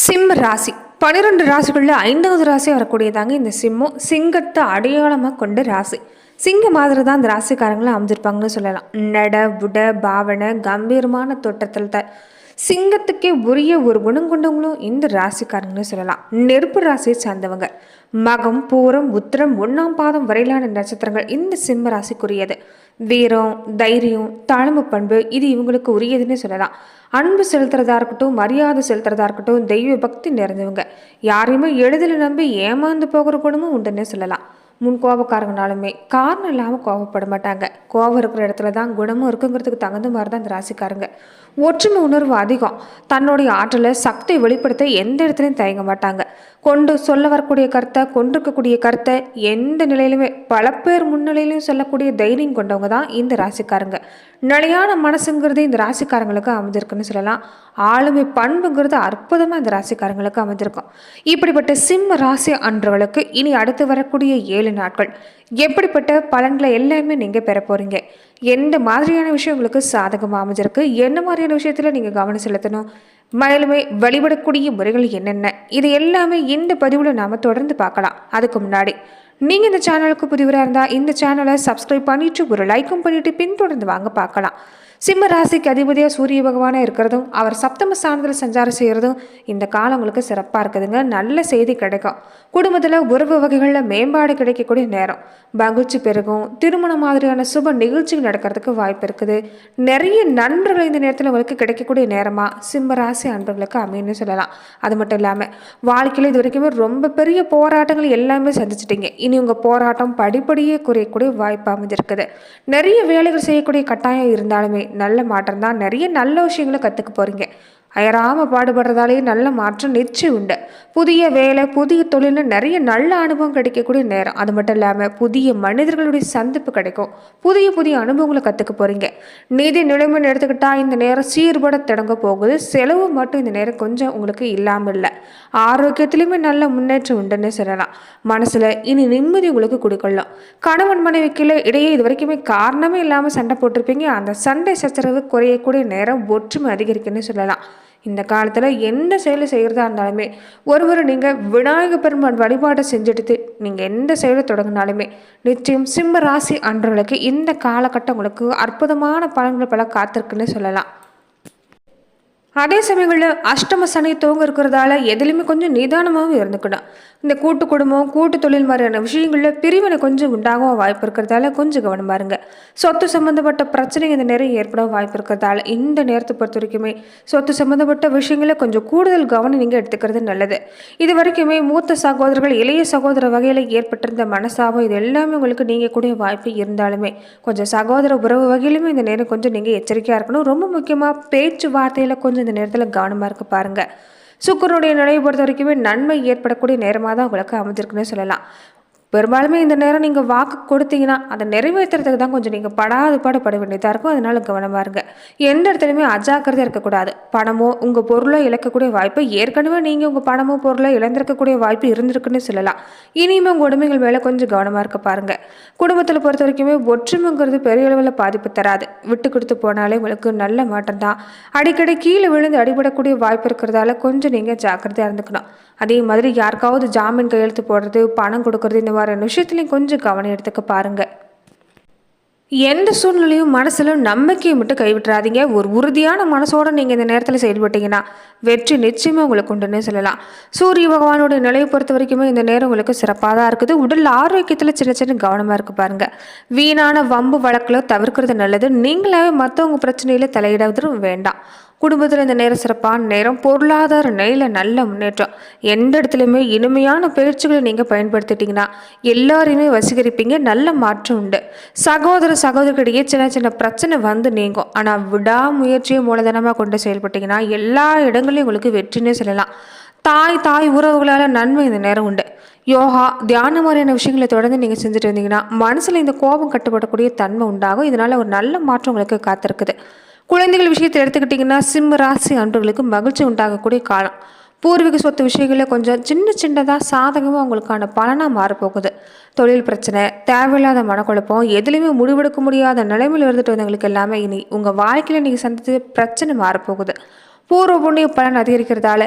சிம்ம ராசி. பன்னிரெண்டு ராசிகளில் ஐந்தாவது ராசி வரக்கூடியதாங்க இந்த சிம்மம் சிங்கத்தை அடையாளமாக கொண்ட ராசி. சிங்க மாதிரி தான் இந்த ராசிக்காரங்களை அமைஞ்சிருப்பாங்கன்னு சொல்லலாம். நட புட பாவனை கம்பீரமான தோட்டத்தில் தான் சிங்கத்துக்கே உரிய ஒரு குணம் கொண்டவங்களும் இந்த ராசிக்காரங்கன்னு சொல்லலாம். நெருப்பு ராசியை சார்ந்தவங்க. மகம் பூரம் உத்திரம் ஒன்றாம் பாதம் வரையிலான நட்சத்திரங்கள் இந்த சிம்ம ராசிக்குரியது. வீரம் தைரியம் தாழ்மை பண்பு இது இவங்களுக்கு உரியதுன்னு சொல்லலாம். அன்பு செலுத்துறதா இருக்கட்டும் மரியாதை செலுத்துறதா இருக்கட்டும் தெய்வ பக்தி நிறைஞ்சவங்க யாரையுமே எளிதில் நம்பி ஏமாந்து போகிற குணமும் உண்டுன்னே சொல்லலாம். முன் கோபக்காரங்கனாலுமே காரணம் இல்லாமல் கோபப்பட மாட்டாங்க. கோபம் இருக்கிற இடத்துல தான் குணமும் இருக்குங்கிறதுக்கு தகுந்த மாதிரி தான் இந்த ராசிக்காரங்க. ஒற்றுமை உணர்வு அதிகம். தன்னுடைய ஆற்றலை சக்தியை வெளிப்படுத்த எந்த இடத்துலையும் தயங்க மாட்டாங்க. கொண்டு சொல்ல வரக்கூடிய கருத்தை கொண்டிருக்கக்கூடிய கருத்தை எந்த நிலையிலுமே பல பேர் முன்னிலையிலையும் சொல்லக்கூடிய தைரியம் கொண்டவங்க தான் இந்த ராசிக்காரங்க. நிலையான மனசுங்கிறது இந்த ராசிக்காரங்களுக்கு அமைஞ்சிருக்குன்னு சொல்லலாம். ஆளுமை பண்புங்கிறது அற்புதமாக இந்த ராசிக்காரங்களுக்கு அமைஞ்சிருக்கும். இப்படிப்பட்ட சிம்ம ராசி அன்றவர்களுக்கு இனி அடுத்து வரக்கூடிய ஏழு நாட்கள் எப்படிப்பட்ட பலன்களை எல்லாமே நீங்கள் பெற போகிறீங்க எந்த மாதிரியான விஷயம் உங்களுக்கு சாதகமாக அமைஞ்சிருக்கு? என்ன மாதிரியான விஷயத்தில் நீங்கள் கவனம் செலுத்தணும்? மேலுமே வழிபடக்கூடிய முறைகள் என்னென்ன? இது எல்லாமே இந்த பதிவில் நாம் தொடர்ந்து பார்க்கலாம். அதுக்கு முன்னாடி நீங்கள் இந்த சேனலுக்கு புதிவராக இருந்தால் இந்த சேனலை சப்ஸ்கிரைப் பண்ணிட்டு ஒரு லைக்கும் பண்ணிட்டு பின்தொடர்ந்து வாங்க பார்க்கலாம். சிம்ம ராசிக்கு அதிபதியாக சூரிய பகவானே இருக்கிறதும் அவர் சப்தம ஸ்தானத்தில் சஞ்சாரம் செய்கிறதும் இந்த காலம் உங்களுக்கு சிறப்பாக இருக்குதுங்க. நல்ல செய்தி கிடைக்கும். குடும்பத்தில் உறவு வகைகளில் மேம்பாடு கிடைக்கக்கூடிய நேரம். மகிழ்ச்சி பெருகும். திருமணம் மாதிரியான சுப நிகழ்ச்சிகள் நடக்கிறதுக்கு வாய்ப்பு இருக்குது. நிறைய நண்பர்கள் இந்த நேரத்தில் உங்களுக்கு கிடைக்கக்கூடிய நேரமாக சிம்ம ராசி அன்பர்களுக்கு அமையும்னு சொல்லலாம். அது மட்டும் இல்லாமல் வாழ்க்கையில் இது வரைக்குமே ரொம்ப பெரிய போராட்டங்கள் எல்லாமே சந்திச்சிட்டிங்க. இனி உங்கள் போராட்டம் படிப்படியே குறையக்கூடிய வாய்ப்பு அமைஞ்சிருக்குது. நிறைய வேலைகள் செய்யக்கூடிய கட்டாயம் இருந்தாலுமே நல்ல மாற்றம் தான் நிறைய நல்ல விஷயங்களை கற்றுக்க போகிறீங்க அயராமல் பாடுபடுறதாலேயே நல்ல மாற்றம் நிச்சயம் உண்டு. புதிய வேலை புதிய தொழில்னு நிறைய நல்ல அனுபவம் கிடைக்கக்கூடிய நேரம். அது மட்டும் இல்லாமல் புதிய மனிதர்களுடைய சந்திப்பு கிடைக்கும். புதிய புதிய அனுபவங்களை கற்றுக்க போகிறீங்க நிதி நிலைமைன்னு எடுத்துக்கிட்டால் இந்த நேரம் சீர்பட தொடங்க போகுது. செலவு மட்டும் இந்த நேரம் கொஞ்சம் உங்களுக்கு இல்லாமல் இல்லை. ஆரோக்கியத்துலேயுமே நல்ல முன்னேற்றம் உண்டுன்னு சொல்லலாம். மனசில் இனி நிம்மதி உங்களுக்கு கொடுக்கலாம் கணவன் மனைவிக்கில் இடையே இது வரைக்குமே காரணமே இல்லாமல் சண்டை போட்டிருப்பீங்க. அந்த சண்டை சச்சரவு குறையக்கூடிய நேரம் ஒற்றுமை அதிகரிக்குன்னு சொல்லலாம். இந்த காலத்தில் எந்த செயலை செய்கிறதா இருந்தாலுமே ஒருவர் நீங்கள் விநாயக பெருமான் வழிபாட்டை செஞ்சுட்டு நீங்கள் எந்த செயலை தொடங்கினாலுமே நிச்சயம் சிம்ம ராசி அன்றவர்களுக்கு இந்த காலகட்டம் உங்களுக்கு அற்புதமான பலன்கள் பல காத்திருக்குன்னு சொல்லலாம். அதே சமயங்களில் அஷ்டம சனி துவங்க இருக்கிறதால எதுலையுமே கொஞ்சம் நிதானமாகவும் இருந்துக்கணும். இந்த கூட்டு குடும்பம் கூட்டு தொழில் மாதிரியான விஷயங்களில் பிரிவினை கொஞ்சம் உண்டாகவும் வாய்ப்பு இருக்கிறதால கொஞ்சம் கவனமாக இருங்க. சொத்து சம்மந்தப்பட்ட பிரச்சனை இந்த நேரம் ஏற்பட வாய்ப்பு இருக்கிறதால இந்த நேரத்தை பொறுத்த வரைக்குமே சொத்து சம்மந்தப்பட்ட விஷயங்களில் கொஞ்சம் கூடுதல் கவனம் நீங்கள் எடுத்துக்கிறது நல்லது. இது வரைக்குமே மூத்த சகோதரர்கள் இளைய சகோதர வகையில் ஏற்பட்டிருந்த மனசாபம் இது எல்லாமே உங்களுக்கு நீங்கள் கூடிய வாய்ப்பு இருந்தாலுமே கொஞ்சம் சகோதர உறவு வகையிலுமே இந்த நேரம் கொஞ்சம் நீங்கள் எச்சரிக்கையாக இருக்கணும். ரொம்ப முக்கியமாக பேச்சுவார்த்தையில் கொஞ்சம் இந்த நேரத்தில் கவனமாக இருக்க பாருங்கள் சுக்கரனுடைய நிலையை பொறுத்த வரைக்குமே நன்மை ஏற்படக்கூடிய நேரமாக தான் உங்களுக்கு அமைஞ்சிருக்குன்னு சொல்லலாம். பெரும்பாலுமே இந்த நேரம் நீங்கள் வாக்கு கொடுத்தீங்கன்னா அதை நிறைவேற்றுறதுக்கு தான் கொஞ்சம் நீங்கள் படாது பாடுபட வேண்டியதாக இருக்கும். அதனால கவனமாக இருங்க. எந்த இடத்துலையுமே அஜாக்கிரதையாக இருக்கக்கூடாது. பணமோ உங்கள் பொருளோ இழக்கக்கூடிய வாய்ப்பு ஏற்கனவே நீங்கள் உங்கள் பணமோ பொருளோ இழந்திருக்கக்கூடிய வாய்ப்பு இருந்திருக்குன்னு சொல்லலாம். இனியுமே உங்கள் உடைமைகள் மேலே கொஞ்சம் கவனமாக இருக்க பாருங்கள் குடும்பத்தில் பொறுத்த வரைக்குமே ஒற்றுமைங்கிறது பெரிய அளவில் பாதிப்பு தராது. விட்டு கொடுத்து போனாலே உங்களுக்கு நல்ல மாற்றம் தான் அடிக்கடி கீழே விழுந்து அடிபடக்கூடிய வாய்ப்பு இருக்கிறதால கொஞ்சம் நீங்கள் ஜாக்கிரதையாக இருந்துக்கணும். அதே மாதிரி யாருக்காவது ஜாமீன் கையெழுத்து போடுறது பணம் கொடுக்கறது இந்த மாதிரியான விஷயத்துலையும் கொஞ்சம் கவனம் எடுத்துக்க பாருங்கள் எந்த சூழ்நிலையும் மனசில் நம்பிக்கையை மட்டும் கைவிட்டுறாதீங்க. ஒரு உறுதியான மனசோட நீங்கள் இந்த நேரத்தில் செயல்பட்டீங்கன்னா வெற்றி நிச்சயமாக உங்களுக்கு உண்டுன்னு சொல்லலாம். சூரிய பகவானோட நிலையை பொறுத்த வரைக்குமே இந்த நேரம் உங்களுக்கு சிறப்பாக தான் இருக்குது. உடல் ஆரோக்கியத்தில் சின்ன சின்ன கவனமாக இருக்கு பாருங்க. வீணான வம்பு வழக்கில் தவிர்க்கிறது நல்லது. நீங்களாவே மற்றவங்க பிரச்சனையில் தலையிடுவதும் வேண்டாம். குடும்பத்தில் இந்த நேரம் சிறப்பான நேரம். பொருளாதார நிலையில் நல்ல முன்னேற்றம். எந்த இடத்துலையுமே இனிமையான பயிற்சிகளை நீங்கள் பயன்படுத்திட்டீங்கன்னா எல்லாரையுமே வசீகரிப்பீங்க. நல்ல மாற்றம் உண்டு. சகோதர சகோதரிகளிடையே சின்ன சின்ன பிரச்சனை வந்து நீங்கும். ஆனால் விடாமுயற்சியை மூலதனமாக கொண்டு செயல்பட்டீங்கன்னா எல்லா இடங்களையும் உங்களுக்கு வெற்றினே சொல்லலாம். தாய் தாய் உறவுகளால் நன்மை இந்த நேரம் உண்டு. யோகா தியானம் மாதிரியான விஷயங்களை தொடர்ந்து நீங்கள் செஞ்சுட்டு இருந்தீங்கன்னா மனசில் இந்த கோபம் கட்டுப்படக்கூடிய தன்மை உண்டாகும். இதனால் ஒரு நல்ல மாற்றம் உங்களுக்கு காத்திருக்குது. குழந்தைகள் விஷயத்தை எடுத்துக்கிட்டிங்கன்னா சிம்ம ராசி அன்பர்களுக்கு மகிழ்ச்சி உண்டாகக்கூடிய காலம். பூர்வீக சொத்து விஷயங்களில் கொஞ்சம் சின்ன சின்னதாக சாதகமாக உங்களுக்கான பலனாக மாறப்போகுது. தொழில் பிரச்சனை தேவையில்லாத மனக்குழப்பம் எதுலேயுமே முடிவெடுக்க முடியாத நிலைமையில் இருந்துட்டு வந்தவங்களுக்கு எல்லாமே இனி உங்கள் வாழ்க்கையில் நீங்கள் சந்தித்து பிரச்சனை மாறப்போகுது. பூர்வ புண்ணிய பலன் அதிகரிக்கிறதால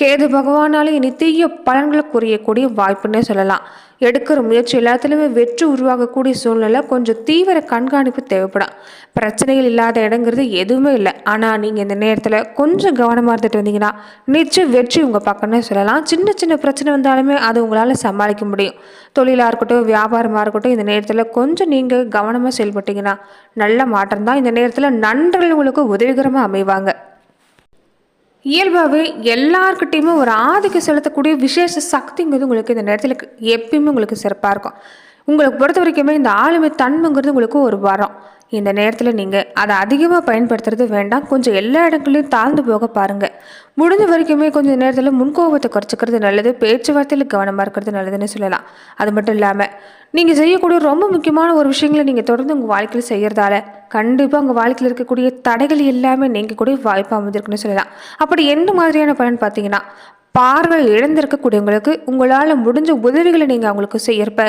கேது பகவானாலும் இனி தீய பலன்களை குறையக்கூடிய வாய்ப்புன்னே சொல்லலாம். எடுக்கிற முயற்சி எல்லாத்துலேயுமே வெற்றி உருவாகக்கூடிய சூழ்நிலை கொஞ்சம் தீவிர கண்காணிப்பு தேவைப்படும். பிரச்சனைகள் இல்லாத இடங்கிறது எதுவுமே இல்லை. ஆனால் நீங்கள் இந்த நேரத்தில் கொஞ்சம் கவனமாக இருந்துட்டு வந்தீங்கன்னா நிச்சயம் வெற்றி உங்கள் பக்கம்னே சொல்லலாம். சின்ன சின்ன பிரச்சனை வந்தாலுமே அது உங்களால் சமாளிக்க முடியும். தொழிலாக இருக்கட்டும் வியாபாரமாக இருக்கட்டும் இந்த நேரத்தில் கொஞ்சம் நீங்கள் கவனமாக செயல்பட்டீங்கன்னா நல்ல மாற்றம் தான் இந்த நேரத்தில் நண்பர்கள் உங்களுக்கு உதவிகரமாக அமைவாங்க. இயல்பாகவே எல்லார்கிட்டேயுமே ஒரு ஆதிக்கம் செலுத்தக்கூடிய விசேஷ சக்திங்கிறது உங்களுக்கு இந்த நேரத்தில் எப்பயுமே உங்களுக்கு சிறப்பாக இருக்கும். உங்களுக்கு பொறுத்த வரைக்குமே இந்த ஆளுமை தன்மைங்கிறது உங்களுக்கு ஒரு வரம். இந்த நேரத்தில் நீங்கள் அதை அதிகமாக பயன்படுத்துறது வேண்டாம். கொஞ்சம் எல்லா இடங்களையும் தாழ்ந்து போக பாருங்கள் முடிஞ்ச வரைக்குமே கொஞ்சம் நேரத்தில் முன்கோபத்தை குறைச்சிக்கிறது நல்லது. பேச்சுவார்த்தையில் கவனமாக இருக்கிறது நல்லதுன்னு சொல்லலாம். அது மட்டும் இல்லாமல் நீங்கள் செய்யக்கூடிய ரொம்ப முக்கியமான ஒரு விஷயங்களை நீங்கள் தொடர்ந்து உங்கள் வாழ்க்கையில் செய்கிறதால கண்டிப்பாக உங்கள் வாழ்க்கையில் இருக்கக்கூடிய தடைகள் எல்லாமே நீங்கள் கூட வாய்ப்பு அமைஞ்சிருக்குன்னு சொல்லலாம். அப்படி எந்த மாதிரியான பலன் பார்த்தீங்கன்னா பார்வை இழந்திருக்கக்கூடியவங்களுக்கு உங்களால் முடிஞ்ச உதவிகளை நீங்கள் அவங்களுக்கு செய்யறப்ப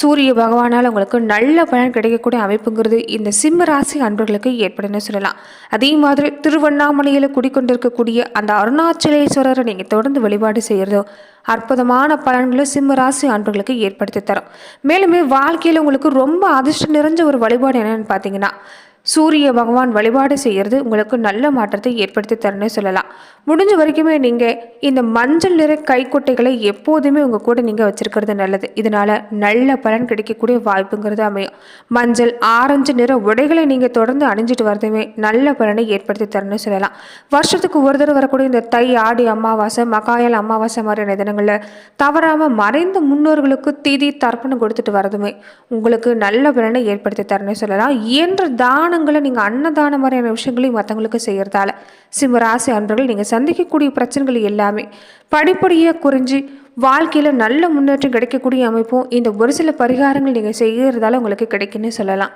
சூரிய பகவானால் உங்களுக்கு நல்ல பலன் கிடைக்கக்கூடிய அமைப்புங்கிறது இந்த சிம்ம ராசி அன்பர்களுக்கு ஏற்படுன்னு சொல்லலாம். அதே மாதிரி திருவண்ணாமலையில் குடிக்கொண்டிருக்கக்கூடிய அந்த அருணாச்சலேஸ்வரரை நீங்கள் தொடர்ந்து வழிபாடு செய்கிறதோ அற்புதமான பலன்களை சிம்ம ராசி அன்பர்களுக்கு ஏற்படுத்தி தரும். மேலுமே வாழ்க்கையில் உங்களுக்கு ரொம்ப அதிர்ஷ்டம் நிறைஞ்ச ஒரு வழிபாடு என்னென்னு பார்த்தீங்கன்னா சூரிய பகவான் வழிபாடு செய்கிறது உங்களுக்கு நல்ல மாற்றத்தை ஏற்படுத்தி தரணும்னு சொல்லலாம். முடிஞ்ச வரைக்குமே நீங்கள் இந்த மஞ்சள் நிற கைக்குட்டைகளை எப்போதுமே உங்கள் கூட நீங்கள் வச்சுருக்கிறது நல்லது. இதனால் நல்ல பலன் கிடைக்கக்கூடிய வாய்ப்புங்கிறது அமையும். மஞ்சள் ஆரஞ்சு நிற உடைகளை நீங்கள் தொடர்ந்து அணிஞ்சிட்டு வரதுமே நல்ல பலனை ஏற்படுத்தி தரணும்னு சொல்லலாம். வருஷத்துக்கு ஒரு தடவை வரக்கூடிய இந்த தை ஆடி அமாவாசை மகாயல் அமாவாசை மாதிரியான தினங்களில் தவறாமல் மறைந்த முன்னோர்களுக்கு திதி தர்ப்பணம் கொடுத்துட்டு வரதுமே உங்களுக்கு நல்ல பலனை ஏற்படுத்தி தரணும்னு சொல்லலாம். இயன்ற தானங்களை நீங்கள் அன்னதான மாதிரியான விஷயங்களையும் மற்றவங்களுக்கு செய்கிறதால சிம்மராசி அன்பர்கள் நீங்கள் சந்திக்கக்கூடிய பிரச்சனைகள் எல்லாமே படிப்படியாக குறைஞ்சி வாழ்க்கையில் நல்ல முன்னேற்றம் கிடைக்கக்கூடிய அமைப்பும் இந்த ஒரு சில பரிகாரங்கள் நீங்கள் செய்கிறதால உங்களுக்கு கிடைக்குன்னு சொல்லலாம்.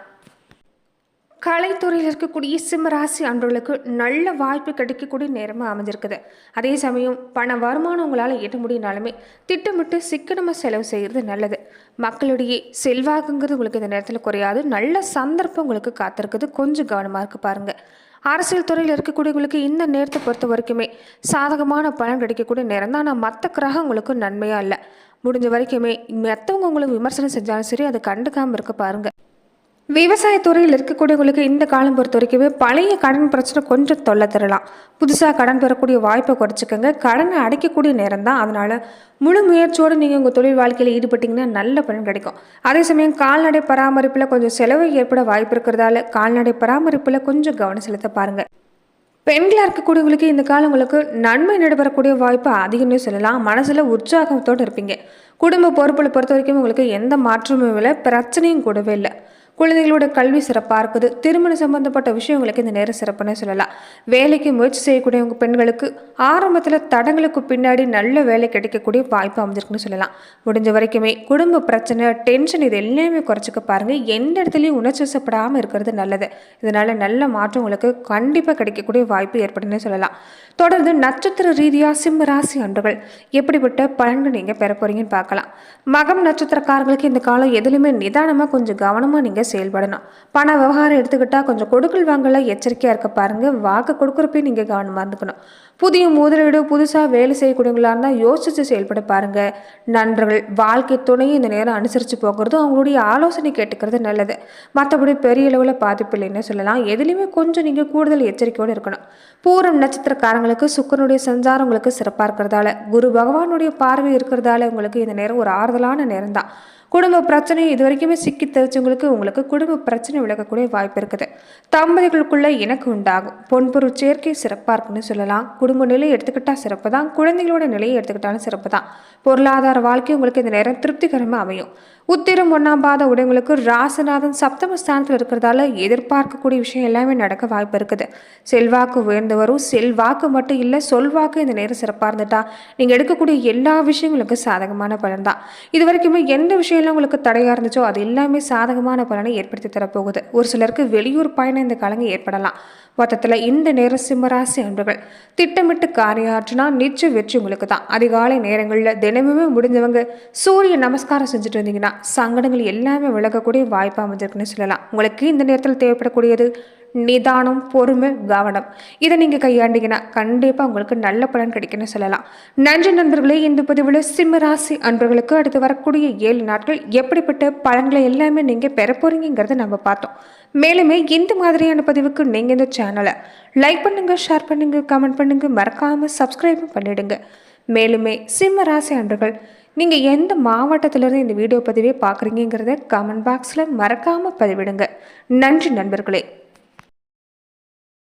கலைத்துறையில் இருக்கக்கூடிய சிம்மராசி அன்பர்களுக்கு நல்ல வாய்ப்பு கிடைக்கக்கூடிய நேரமாக அமைஞ்சிருக்குது. அதே சமயம் பண வருமானம் உங்களால் எட்ட முடியினாலுமே திட்டமிட்டு சிக்கனமாக செலவு செய்கிறது நல்லது. மக்களிடையே செல்வாக்குங்கிறது உங்களுக்கு இந்த நேரத்தில் குறையாது. நல்ல சந்தர்ப்பம் உங்களுக்கு காத்திருக்குது. கொஞ்சம் கவனமாக இருக்குது பாருங்கள் அரசியல் துறையில் இருக்கக்கூடியவங்களுக்கு இந்த நேரத்தை பொறுத்த வரைக்குமே சாதகமான பலன் கிடைக்கக்கூடிய நேரம் தான் ஆனால் மற்ற கிரகம் உங்களுக்கு நன்மையாக இல்லை. முடிஞ்ச வரைக்குமே மற்றவங்க உங்களுக்கு விமர்சனம் செஞ்சாலும் சரி அதை கண்டுக்காமல் இருக்க பாருங்கள் விவசாயத்துறையில் இருக்கக்கூடியவங்களுக்கு இந்த காலம் பொறுத்த வரைக்குமே பழைய கடன் பிரச்சனை கொஞ்சம் தொல்லை தரலாம். புதுசாக கடன் பெறக்கூடிய வாய்ப்பை குறைச்சிக்கோங்க. கடனை அடைக்கக்கூடிய நேரம் தான் அதனால் முழு முயற்சியோடு நீங்கள் உங்கள் தொழில் வாழ்க்கையில் ஈடுபட்டிங்கன்னா நல்ல பலன் கிடைக்கும். அதே சமயம் கால்நடை பராமரிப்பில் கொஞ்சம் செலவு ஏற்பட வாய்ப்பு இருக்கிறதால கால்நடை பராமரிப்பில் கொஞ்சம் கவனம் செலுத்த பாருங்கள் பெண்களாக இருக்கக்கூடியவங்களுக்கு இந்த காலம் உங்களுக்கு நன்மை நடைபெறக்கூடிய வாய்ப்பு அதிகம்னு சொல்லலாம். மனசில் உற்சாகத்தோடு இருப்பீங்க. குடும்ப பொறுப்புகளை பொறுத்த வரைக்கும் உங்களுக்கு எந்த மாற்றமும் இல்லை. பிரச்சனையும் கூடவே இல்லை. குழந்தைகளோட கல்வி சிறப்பாக இருக்குது. திருமணம் சம்பந்தப்பட்ட விஷயங்களுக்கு இந்த நேரம் சிறப்புன்னு சொல்லலாம். வேலைக்கு முயற்சி செய்யக்கூடியவங்க பெண்களுக்கு ஆரம்பத்தில் தடங்களுக்கு பின்னாடி நல்ல வேலை கிடைக்கக்கூடிய வாய்ப்பு அமைஞ்சிருக்குன்னு சொல்லலாம். முடிஞ்ச வரைக்குமே குடும்ப பிரச்சனை டென்ஷன் இது எல்லாமே குறைச்சிக்க பாருங்கள் எந்த இடத்துலையும் உணர்ச்சிசப்படாமல் இருக்கிறது நல்லது. இதனால் நல்ல மாற்றம் உங்களுக்கு கண்டிப்பாக கிடைக்கக்கூடிய வாய்ப்பு ஏற்படுன்னு சொல்லலாம். தொடர்ந்து நட்சத்திர ரீதியாக சிம்ம ராசி அன்றுகள் எப்படிப்பட்ட பலன்கள் நீங்கள் பெற போகிறீங்கன்னு பார்க்கலாம். மகம் நட்சத்திரக்காரர்களுக்கு இந்த காலம் எதுலையுமே நிதானமாக கொஞ்சம் கவனமாக நீங்கள் செயல்படணும். பண விவகாரம் எடுத்துக்கிட்டால் கொஞ்சம் கொடுக்கல் வாங்கல எச்சரிக்கையாக இருக்க பாருங்கள் வாக்கு கொடுக்குறப்பே நீங்கள் கவனமாக இருந்துக்கணும். புதிய முதலீடு புதுசாக வேலை செய்யக்கூடியவங்களா இருந்தால் யோசித்து செயல்பட பாருங்கள் நண்பர்கள் வாழ்க்கை துணையை இந்த நேரம் அனுசரித்து போகிறதும் அவங்களுடைய ஆலோசனை கேட்டுக்கிறது நல்லது. மற்றபடி பெரிய அளவில் பாதிப்பு இல்லைன்னு சொல்லலாம். எதுலேயுமே கொஞ்சம் நீங்கள் கூடுதல் எச்சரிக்கையோடு இருக்கணும். பூரம் நட்சத்திரக்காரங்களுக்கு சுக்கரனுடைய சஞ்சாரம் உங்களுக்கு சிறப்பாக இருக்கிறதால குரு பகவானுடைய பார்வை இருக்கிறதால உங்களுக்கு இந்த நேரம் ஒரு ஆறுதலான நேரம் தான் குடும்ப பிரச்சனை இது வரைக்குமே சிக்கி தெரிச்சவங்களுக்கு உங்களுக்கு குடும்ப பிரச்சனை விலகக்கூடிய வாய்ப்பு இருக்குது. தம்பதிகளுக்குள்ள எனக்கு உண்டாகும். பொன்பொருள் சேர்க்கை சிறப்பாக இருக்குன்னு சொல்லலாம். குடும்ப நிலையை எடுத்துக்கிட்டால் சிறப்பு தான் குழந்தைகளோட நிலையை எடுத்துக்கிட்டாலும் சிறப்பு தான் பொருளாதார வாழ்க்கை உங்களுக்கு இந்த நேரம் திருப்திகரமாக அமையும். உத்திரம் ஒன்றாம் பாத உடையவங்களுக்கு ராசநாதன் சப்தம ஸ்தானத்தில் இருக்கிறதால எதிர்பார்க்கக்கூடிய விஷயம் எல்லாமே நடக்க வாய்ப்பு இருக்குது. செல்வாக்கு உயர்ந்து வரும் செல்வாக்கு மட்டும் இல்லை சொல்வாக்கு இந்த நேரம் சிறப்பாக இருந்துட்டா. நீங்கள் எடுக்கக்கூடிய எல்லா விஷயங்களுக்கும் சாதகமான பலன் தான் இது வரைக்குமே எந்த விஷயம் விஷயம்லாம் உங்களுக்கு தடையாக இருந்துச்சோ அது எல்லாமே சாதகமான பலனை ஏற்படுத்தி தரப்போகுது. ஒரு சிலருக்கு வெளியூர் பயணம் இந்த கலங்கு ஏற்படலாம். மொத்தத்தில் இந்த நேரம் சிம்மராசி அன்பர்கள். திட்டமிட்டு காரியாற்றினா நிச்சயம் வெற்றி உங்களுக்கு தான் அதிகாலை நேரங்களில் தினமுமே முடிஞ்சவங்க சூரிய நமஸ்காரம் செஞ்சுட்டு வந்தீங்கன்னா சங்கடங்கள் எல்லாமே விலகக்கூடிய வாய்ப்பு அமைஞ்சிருக்குன்னு சொல்லலாம். உங்களுக்கு இந்த நேரத்தில் தேவைப்படக்கூடியது நிதானம் பொறுமை கவனம். இதை நீங்கள் கையாண்டிங்கன்னா கண்டிப்பாக உங்களுக்கு நல்ல பலன் கிடைக்கும்னு சொல்லலாம். நன்றி நண்பர்களே இந்த பதிவில் சிம்மராசி அன்பர்களுக்கு அடுத்து வரக்கூடிய ஏழு நாட்கள் எப்படிப்பட்ட பலன்களை எல்லாமே நீங்கள் பெற போறீங்கிறத நம்ம பார்த்தோம். மேலுமே இந்த மாதிரியான பதிவுக்கு நீங்கள் இந்த சேனல் லைக் பண்ணுங்கள் ஷேர் பண்ணுங்கள் கமெண்ட் பண்ணுங்கள் மறக்காமல் சப்ஸ்கிரைபும் பண்ணிவிடுங்க மேலுமே சிம்ம ராசி அன்றுகள் நீங்கள் எந்த மாவட்டத்திலிருந்து இந்த வீடியோ பதிவே பார்க்குறீங்கிறத கமெண்ட் பாக்ஸில் மறக்காமல் பதிவிடுங்க. நன்றி நண்பர்களே.